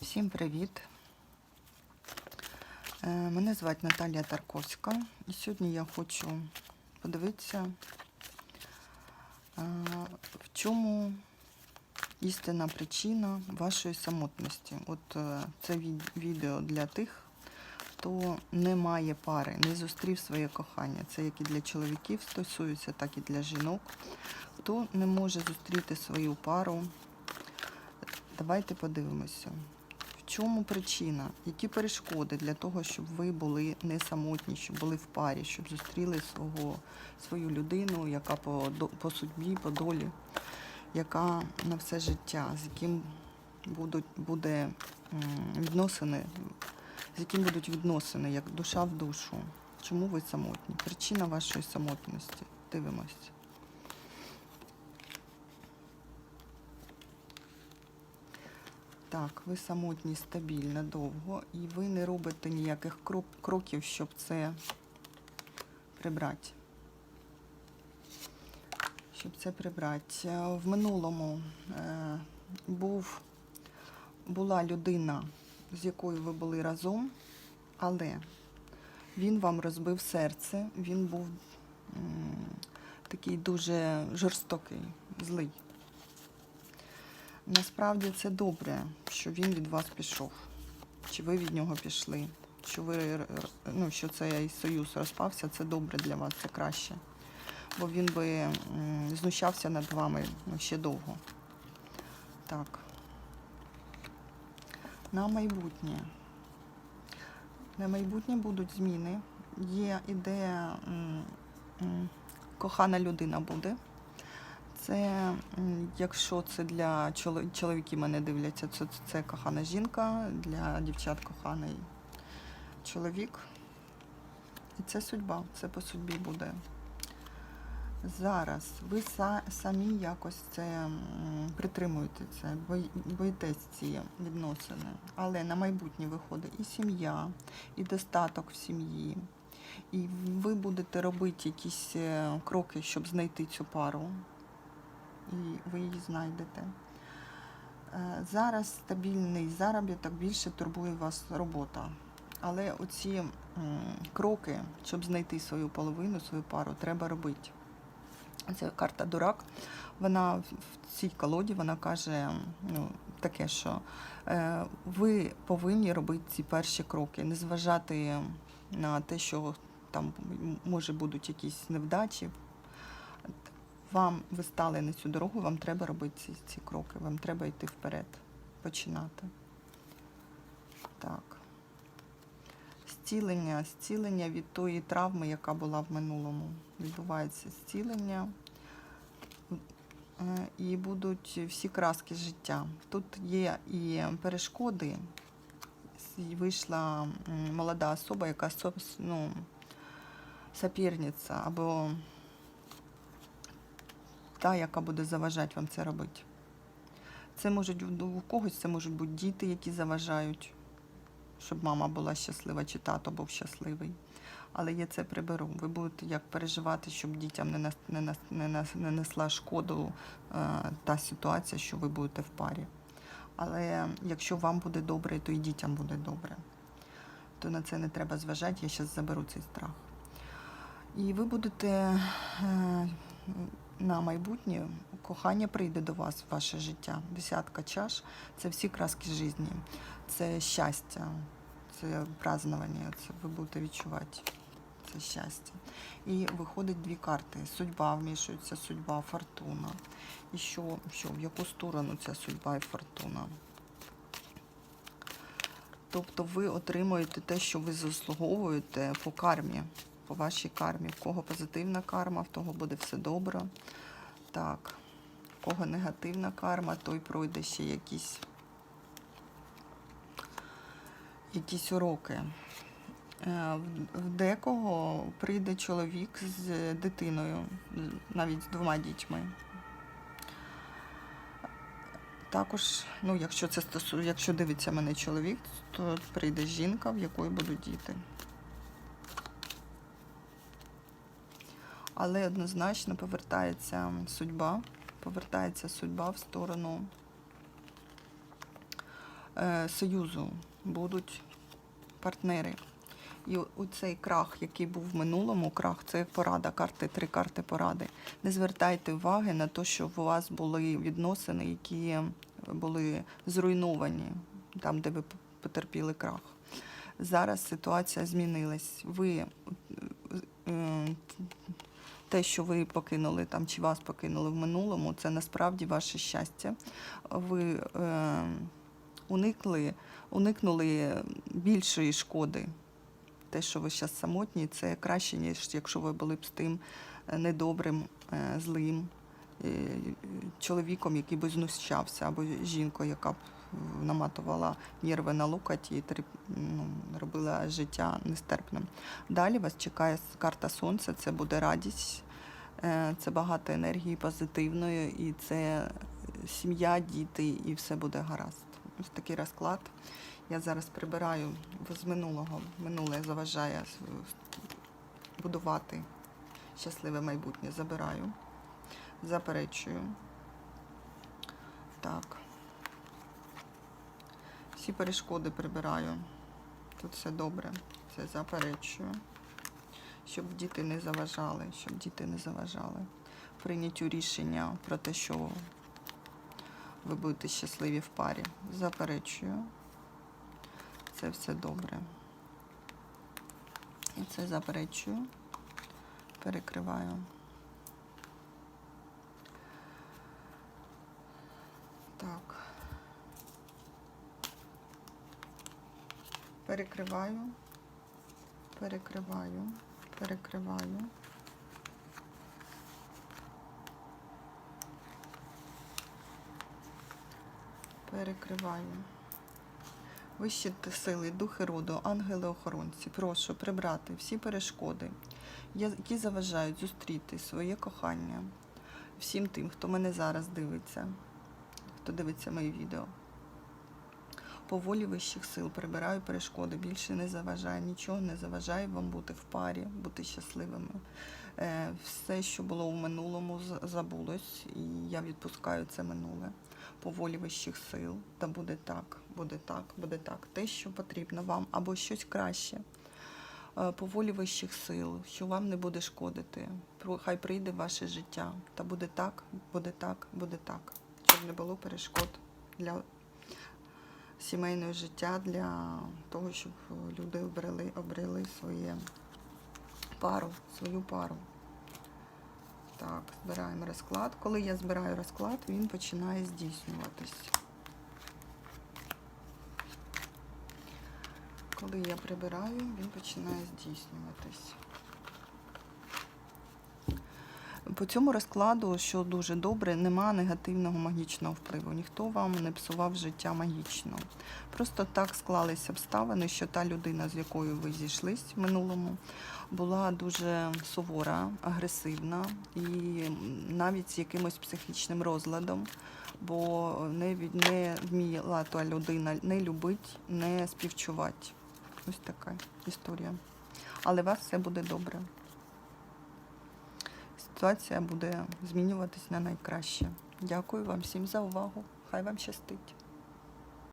Всім привіт! Е, Мене звати Наталія Тарковська. І сьогодні я хочу подивитися, е, в чому істинна причина вашої самотності. От е, це відео для тих, хто не має пари, не зустрів своє кохання. Це як і для чоловіків стосується, так і для жінок. Хто не може зустріти свою пару, давайте подивимося. Чому причина? Які перешкоди для того, щоб ви були не самотні, щоб були в парі, щоб зустріли свого, свою людину, яка по, по судьбі, по долі, яка на все життя, з яким будуть, буде відносини, з яким будуть відносини, як душа в душу. Чому ви самотні? Причина вашої самотності. Дивимось. Так, ви самотні стабільно довго, і ви не робите ніяких кроків, щоб це прибрати. Щоб це прибрати. Е, В минулому е, був, була людина, з якою ви були разом, але він вам розбив серце, він був такий дуже жорстокий, злий. Насправді це добре, що він від вас пішов, чи ви від нього пішли, що ви р- ну, що цей союз розпався, це добре для вас, це краще. Бо він би знущався над вами ну, ще довго. Так. На майбутнє. На майбутнє будуть зміни. Є ідея, кохана людина буде. Це, якщо це для чоло- чоловіків мене дивляться, це, це кохана жінка, для дівчат коханий чоловік. І це судьба, це по судьбі буде. Зараз ви са, самі якось це притримуєте це, бої- боїтесь ці відносини. Але на майбутнє виходить і сім'я, і достаток в сім'ї. І ви будете робити якісь е, кроки, щоб знайти цю пару і ви її знайдете. Е, Зараз стабільний заробіток більше турбує вас робота. Але оці кроки, щоб знайти свою половину, свою пару, треба робити. Це карта Дурак. Вона в цій колоді вона каже ну, таке, що е, ви повинні робити ці перші кроки, не зважати на те, що там може будуть якісь невдачі, вам ви стали на цю дорогу, вам треба робити ці, ці кроки, вам треба йти вперед, починати. Так. Зцілення, зцілення від тої травми, яка була в минулому. Відбувається зцілення. Е, І будуть всі краски життя. Тут є і перешкоди. Вийшла молода особа, яка ну, соперниця або та, яка буде заважати вам це робити. Це можуть у когось це можуть бути діти, які заважають, щоб мама була щаслива, чи тато був щасливий. Але я це приберу. Ви будете як переживати, щоб дітям не, нас, не, нас, не, нас, не несла шкоду е, та ситуація, що ви будете в парі. Але якщо вам буде добре, то і дітям буде добре. То на це не треба зважати, я зараз заберу цей страх. І ви будете е, на майбутнє кохання прийде до вас в ваше життя. Десятка чаш це всі краски житті, це щастя, це празднування, це ви будете відчувати це щастя. І виходить дві карти. Судьба вмішується, судьба, фортуна. І що, що в яку сторону ця судьба і фортуна? Тобто ви отримуєте те, що ви заслуговуєте по кармі, по вашій кармі. В кого позитивна карма, в того буде все добре. Так, в кого негативна карма, той пройде ще якісь, якісь уроки. Е, в- декого прийде чоловік з дитиною, навіть з двома дітьми. Також, ну, якщо це стосує, якщо дивиться мене чоловік, то прийде жінка, в якої будуть діти. Але однозначно повертається судьба, повертається судьба в сторону е, союзу, будуть партнери. І у цей крах, який був в минулому, крах це порада, карти, три карти поради. Не звертайте уваги на те, що у вас були відносини, які були зруйновані, там, де ви потерпіли крах. Зараз ситуація змінилась. Ви е, те, що ви покинули там чи вас покинули в минулому, це насправді ваше щастя. Ви е, уникли, уникнули більшої шкоди. Те, що ви зараз самотні, це краще, ніж якщо ви були б з тим е, недобрим, е, злим е, чоловіком, який би знущався, або жінкою, яка б наматувала нерви на локоть і ну, робила життя нестерпним. Далі вас чекає карта сонця, це буде радість, е, це багато енергії позитивної, і це сім'я, діти, і все буде гаразд. Ось такий розклад. Я зараз прибираю з минулого. Минуле заважає будувати щасливе майбутнє. Забираю, заперечую. Так. Всі перешкоди прибираю. Тут все добре. Це заперечую. Щоб діти не заважали, щоб діти не заважали. Прийняттю рішення про те, що ви будете щасливі в парі. Заперечую. Це все добре. І це заперечую. Перекриваю. Так. Перекриваю. Перекриваю. Перекриваю. Перекриваю. Вищі сили, духи роду, ангели-охоронці, прошу прибрати всі перешкоди, які заважають зустріти своє кохання всім тим, хто мене зараз дивиться, хто дивиться мої відео. По волі вищих сил прибираю перешкоди, більше не заважає, нічого не заважає вам бути в парі, бути щасливими. Е, Все, що було у минулому, забулось, і я відпускаю це минуле по волі вищих сил. Та буде так, буде так, буде так. Те, що потрібно вам, або щось краще. Е, По волі вищих сил, що вам не буде шкодити. Хай прийде ваше життя. Та буде так, буде так, буде так. Щоб не було перешкод для сімейного життя, для того, щоб люди обрели, обрели своє пару, свою пару. Так, збираємо розклад. Коли я збираю розклад, він починає здійснюватись. Коли я прибираю, він починає здійснюватись. По цьому розкладу, що дуже добре, нема негативного магічного впливу. Ніхто вам не псував життя магічно. Просто так склалися обставини, що та людина, з якою ви зійшлись в минулому, була дуже сувора, агресивна і навіть з якимось психічним розладом, бо не, не вміла та людина не любить, не співчувати. Ось така історія. Але у вас все буде добре. Ситуація буде змінюватись на найкраще. Дякую вам всім за увагу. Хай вам щастить.